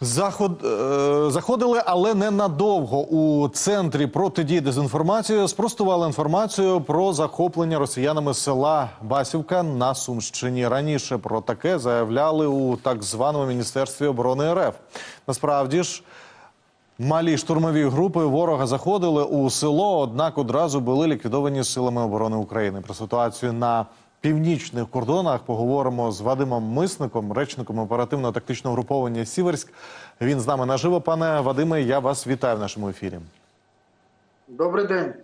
Заход, е, заходили, але не надовго. У центрі протидії дезінформації спростували інформацію про захоплення росіянами села Басівка на Сумщині. Раніше про таке заявляли у так званому міністерстві оборони РФ. Насправді ж. Малі штурмові групи ворога заходили у село, однак одразу були ліквідовані силами оборони України. Про ситуацію на північних кордонах поговоримо з Вадимом Мисником, речником оперативно-тактичного груповання Сіверськ. Він з нами наживо. Пане Вадиме, я вас вітаю в нашому ефірі. Добрий день.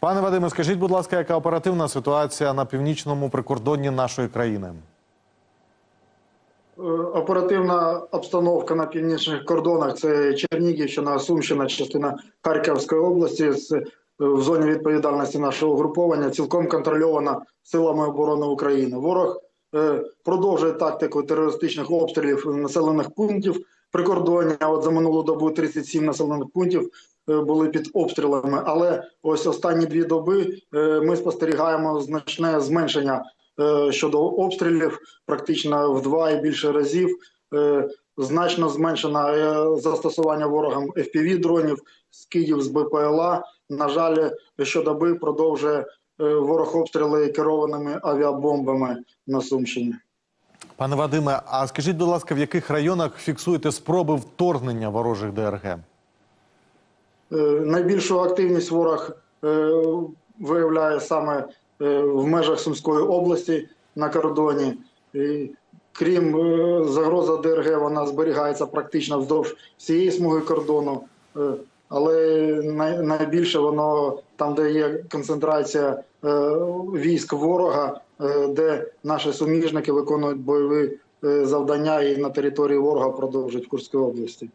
Пане Вадиме, скажіть, будь ласка, яка оперативна ситуація на північному прикордонні нашої країни? Е, Оперативна обстановка на північних кордонах це Чернігівщина, Сумщина, частина Харківської області з в зоні відповідальності нашого угруповання цілком контрольована силами оборони України. Ворог е, продовжує тактику терористичних обстрілів населених пунктів прикордоння. От за минулу добу 37 населених пунктів е, були під обстрілами. Але ось останні дві доби е, ми спостерігаємо значне зменшення щодо обстрілів, практично в два і більше разів. Значно зменшено е, застосування ворогам fpv дронів, скидів з БПЛА. На жаль, щодоби продовжує е, ворог обстріли керованими авіабомбами на Сумщині. Пане Вадиме, а скажіть, будь ласка, в яких районах фіксуєте спроби вторгнення ворожих ДРГ? Е, Найбільшу активність ворог виявляє саме в межах Сумської області на кордоні. І, крім е, загрози ДРГ, вона зберігається практично вздовж всієї смуги кордону. Е, Але найбільше воно там, де є концентрація е, військ ворога, де наші суміжники виконують бойові завдання і на території ворога продовжують в Курській області.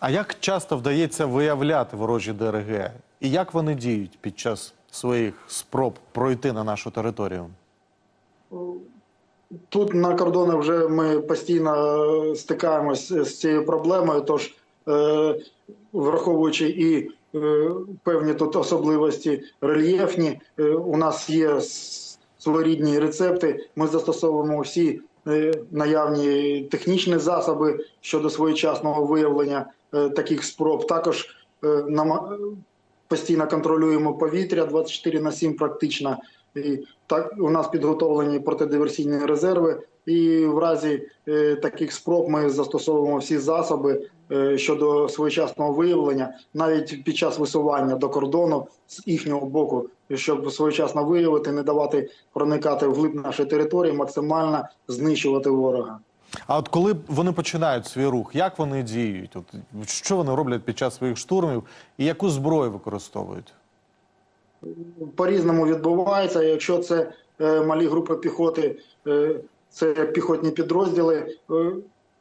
А як часто вдається виявляти ворожі ДРГ? І як вони діють під час своїх спроб пройти на нашу територію? Тут на кордоні вже ми постійно е, стикаємось з цією проблемою. Тож, е, враховуючи і е, певні тут особливості рельєфні, е, у нас є своєрідні рецепти. Ми застосовуємо всі е, наявні технічні засоби щодо своєчасного виявлення е, таких спроб. Також е, постійно контролюємо повітря 24 на 7 практично. І так у нас підготовлені протидиверсійні резерви, і в разі е, таких спроб ми застосовуємо всі засоби е, щодо своєчасного виявлення, навіть під час висування до кордону з їхнього боку, щоб своєчасно виявити, не давати проникати вглиб нашої території, максимально знищувати ворога. А от коли вони починають свій рух, як вони діють? От що вони роблять під час своїх штурмів і яку зброю використовують? По-різному відбувається. Якщо це е, малі групи піхоти, е, це піхотні підрозділи. Е,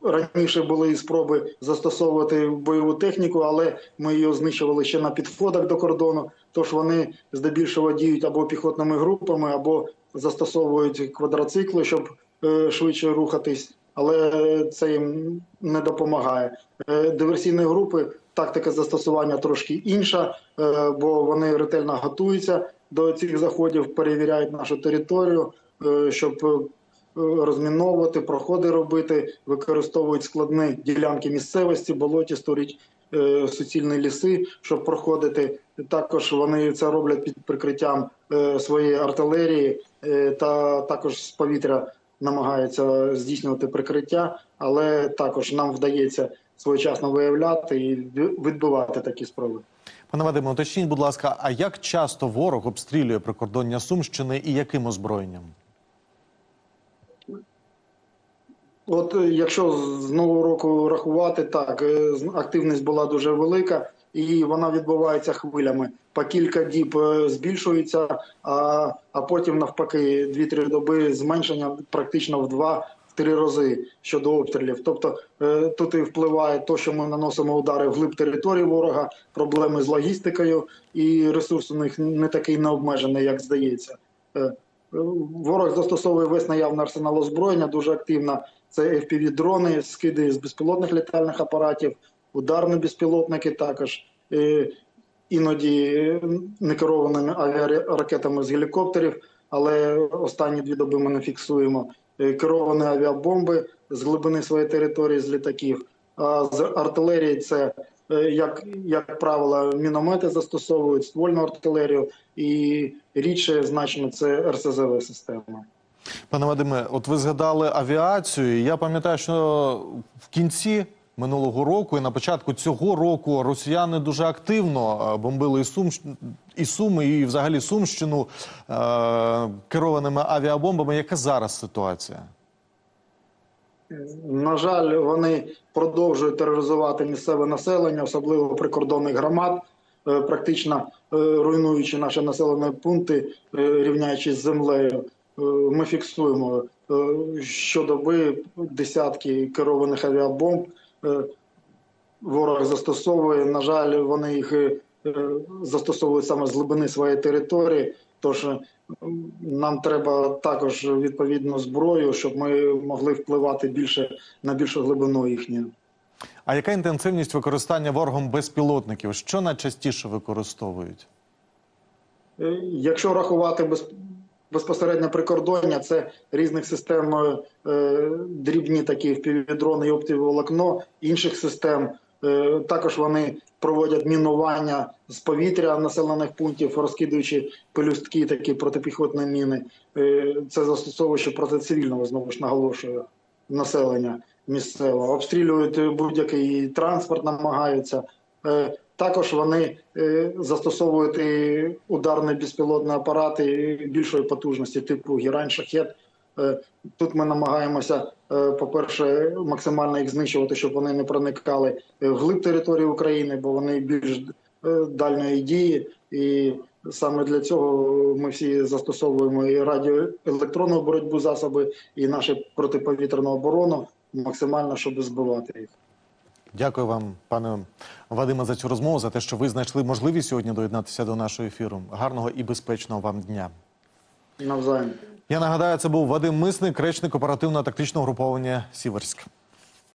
раніше були і спроби застосовувати бойову техніку, але ми її знищували ще на підходах до кордону. Тож вони здебільшого діють або піхотними групами, або застосовують квадроцикли, щоб швидше рухатись. Але це їм не допомагає. Е, Диверсійні групи тактика застосування трошки інша, е, бо вони ретельно готуються до цих заходів, перевіряють нашу територію, е, щоб розміновувати, проходи робити, використовують складні ділянки місцевості, болоті, е, суцільні ліси, щоб проходити. Також вони це роблять під прикриттям своєї артилерії, та також з повітря намагаються здійснювати прикриття, але також нам вдається своєчасно виявляти і відбивати такі спроби. Пане Вадиме, уточніть, будь ласка, а як часто ворог обстрілює прикордоння Сумщини і яким озброєнням? От якщо з нового року рахувати, так е, активність була дуже велика, і вона відбувається хвилями. По кілька діб е, збільшується, а, а потім навпаки 2-3 доби зменшення практично в 2-3 рази щодо обстрілів. Тобто е, тут і впливає те, що ми наносимо удари вглиб території ворога, проблеми з логістикою, і ресурс у них не такий необмежений, як здається. Е, Ворог застосовує весь наявний арсенал озброєння дуже активно. Це FPV-дрони, скиди з безпілотних літальних апаратів, ударні безпілотники також. Е, Іноді е, некерованими авіаракетами з гелікоптерів, але останні дві доби ми не фіксуємо. Е, Керовані авіабомби з глибини своєї території з літаків. А з артилерії це, як, як правило, міномети застосовують, ствольну артилерію, і рідше значно це РСЗВ система. Пане Вадиме, от ви згадали авіацію. Я пам'ятаю, що в кінці минулого року і на початку цього року росіяни дуже активно е, бомбили і Сум і Суми, і взагалі Сумщину е, керованими авіабомбами. Яка зараз ситуація? На жаль, вони продовжують тероризувати місцеве населення, особливо прикордонних громад, е, практично е, руйнуючи наші населені пункти, рівняючись з землею. Ми фіксуємо щодоби десятки керованих авіабомб. Е, Ворог застосовує. На жаль, вони їх е, застосовують саме з глибини своєї території. Тож е, нам треба також відповідну зброю, щоб ми могли впливати більше на більшу глибину їхню. А яка інтенсивність використання ворогом безпілотників? Що найчастіше використовують? Якщо рахувати без, безпосередньо прикордоння, це різних систем е, дрібні такі впівдрони і оптоволокно, інших систем. Е, також вони проводять мінування з повітря населених пунктів, розкидуючи пелюстки, такі протипіхотні міни. Е, це застосовуючи проти цивільного, знову ж наголошую, населення місцевого. Обстрілюють будь-який транспорт, намагаються. Е, Також вони е, застосовують і ударні безпілотні апарати більшої потужності, типу Гірань Шахет. Е, Тут ми намагаємося, е, по-перше, максимально їх знищувати, щоб вони не проникали вглиб території України, бо вони більш дальньої дії. І саме для цього ми всі застосовуємо і радіоелектронну боротьбу засоби, і нашу протиповітряну оборону максимально, щоб збивати їх. Дякую вам, пане Вадиме, за цю розмову, за те, що ви знайшли можливість сьогодні доєднатися до нашого ефіру. Гарного і безпечного вам дня. Навзаєм. Я нагадаю, це був Вадим Мисник, речник оперативно-тактичного груповання Сіверськ.